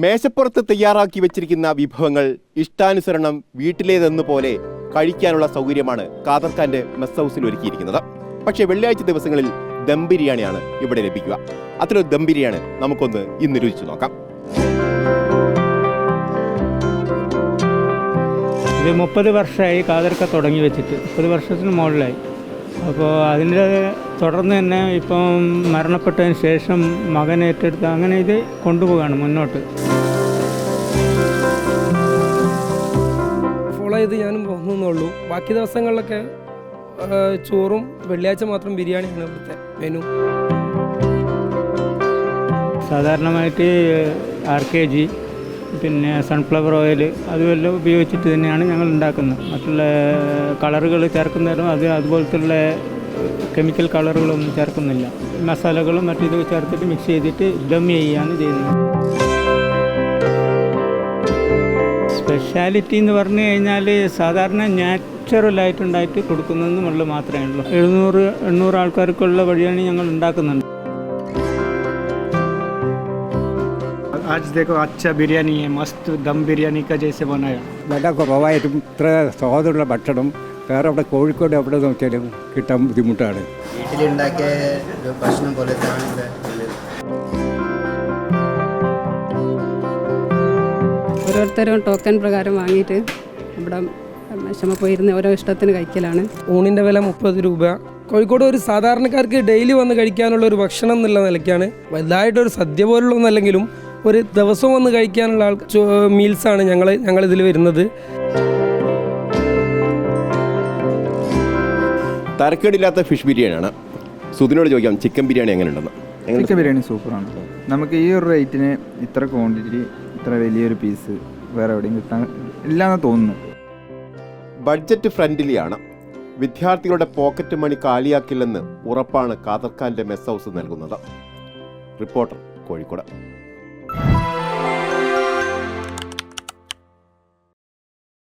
മേശപ്പുറത്ത് തയ്യാറാക്കി വെച്ചിരിക്കുന്ന വിഭവങ്ങൾ ഇഷ്ടാനുസരണം വീട്ടിലേതെന്ന് പോലെ കഴിക്കാനുള്ള സൗകര്യമാണ് കാതർക്കാന്റെ മെസ് ഹൗസിൽ ഒരുക്കിയിരിക്കുന്നത്. പക്ഷേ വെള്ളിയാഴ്ച ദിവസങ്ങളിൽ ദം ബിരിയാണിയാണ് ഇവിടെ ലഭിക്കുക. അത്തരം ദം ബിരിയാണി നമുക്കൊന്ന് ഇന്ന് രുചിച്ചു നോക്കാം. ഇത് മുപ്പത് വർഷമായി കാതർക്ക തുടങ്ങി വെച്ചിട്ട് മുപ്പത് വർഷത്തിന് മുകളിലായി. അപ്പോൾ അതിന്റെ തുടർന്ന് തന്നെ ഇപ്പം മരണപ്പെട്ടതിന് ശേഷം മകൻ ഏറ്റെടുത്ത് അങ്ങനെ ഇത് കൊണ്ടുപോവുകയാണ് മുന്നോട്ട്. ഫോളോ ചെയ്ത് ഞാനും പോകുന്നുള്ളൂ ബാക്കി ദിവസങ്ങളിലൊക്കെ ചോറും വെള്ളിയാഴ്ച മാത്രം ബിരിയാണിയാണ് ഇവിടുത്തെ മെനു സാധാരണമായിട്ട് ആർ കെ ജി പിന്നെ സൺഫ്ലവർ ഓയിൽ അതുമെല്ലാം ഉപയോഗിച്ചിട്ട് തന്നെയാണ് ഞങ്ങൾ ഉണ്ടാക്കുന്നത്. മറ്റുള്ള കളറുകൾ ചേർക്കുന്നതും അത് അതുപോലത്തുള്ള കെമിക്കൽ കളറുകളൊന്നും ചേർക്കുന്നില്ല. മസാലകളും മറ്റു ചേർത്തിട്ട് മിക്സ് ചെയ്തിട്ട് ദം ചെയ്യുകയാണ് ചെയ്യുന്നത്. സ്പെഷ്യാലിറ്റി എന്ന് പറഞ്ഞു കഴിഞ്ഞാൽ സാധാരണ നാച്ചുറലായിട്ടുണ്ടായിട്ട് കൊടുക്കുന്നതെന്നുള്ളത് മാത്രമേ ഉള്ളൂ. എഴുന്നൂറ് എണ്ണൂറ് ആൾക്കാർക്കുള്ള വഴിയാണ് ഞങ്ങൾ ഉണ്ടാക്കുന്നുണ്ട്. आज देखो अच्छा बिरयानी है मस्त दम बिरयानी का जैसे बनाया വില കുറവായിട്ടും ഇത്ര സ്വാദുള്ള ഭക്ഷണം വേറെ അവിടെ കോഴിക്കോട് എവിടെ നോക്കിയാലും കിട്ടാൻ ബുദ്ധിമുട്ടാണ് വീട്ടിലുണ്ടാക്കിയ ഒരു ഭക്ഷണം പോലെ തന്നെ ഇവിടെ ഉള്ളത്. ഓരോരുത്തരും ടോക്കൺ പ്രകാരം വാങ്ങിയിട്ട് ഇവിടെ വിഷമ പോയിരുന്ന് ഓരോ ഇഷ്ടത്തിന് കഴിക്കലാണ് ഊണിൻ്റെ വില മുപ്പത് രൂപ കോഴിക്കോട് ഒരു സാധാരണക്കാർക്ക് ഡെയിലി വന്ന് കഴിക്കാനുള്ള ഒരു ഭക്ഷണം എന്നുള്ള നിലയ്ക്കാണ് വലുതായിട്ടൊരു സദ്യ പോലുള്ളതല്ലെങ്കിലും ഒരു ദിവസം വന്ന് കഴിക്കാനുള്ള ആൾ മീൽസാണ് ഞങ്ങൾ ഞങ്ങളിതിൽ വരുന്നത്. തരക്കേടില്ലാത്ത ഫിഷ് ബിരിയാണിയാണ്. സുധിനോട് ചോദിക്കാം ചിക്കൻ ബിരിയാണി എങ്ങനെ ഉണ്ടെന്ന് ചിക്കൻ ബിരിയാണി സൂപ്പറാണ്. നമുക്ക് ഈ ഒരു റേറ്റിന് ഇത്ര ക്വാണ്ടിറ്റി ഇത്ര വലിയൊരു പീസ് വേറെ എവിടെയും കിട്ടാൻ ഇല്ലാന്ന് തോന്നുന്നു. ബഡ്ജറ്റ് ഫ്രണ്ട്ലിയാണ് വിദ്യാർത്ഥികളുടെ പോക്കറ്റ് മണി കാലിയാക്കില്ലെന്ന് ഉറപ്പാണ് കാതർഖാന്റെ മെസ് ഹൗസ് നൽകുന്നത്. റിപ്പോർട്ടർ കോഴിക്കോട്.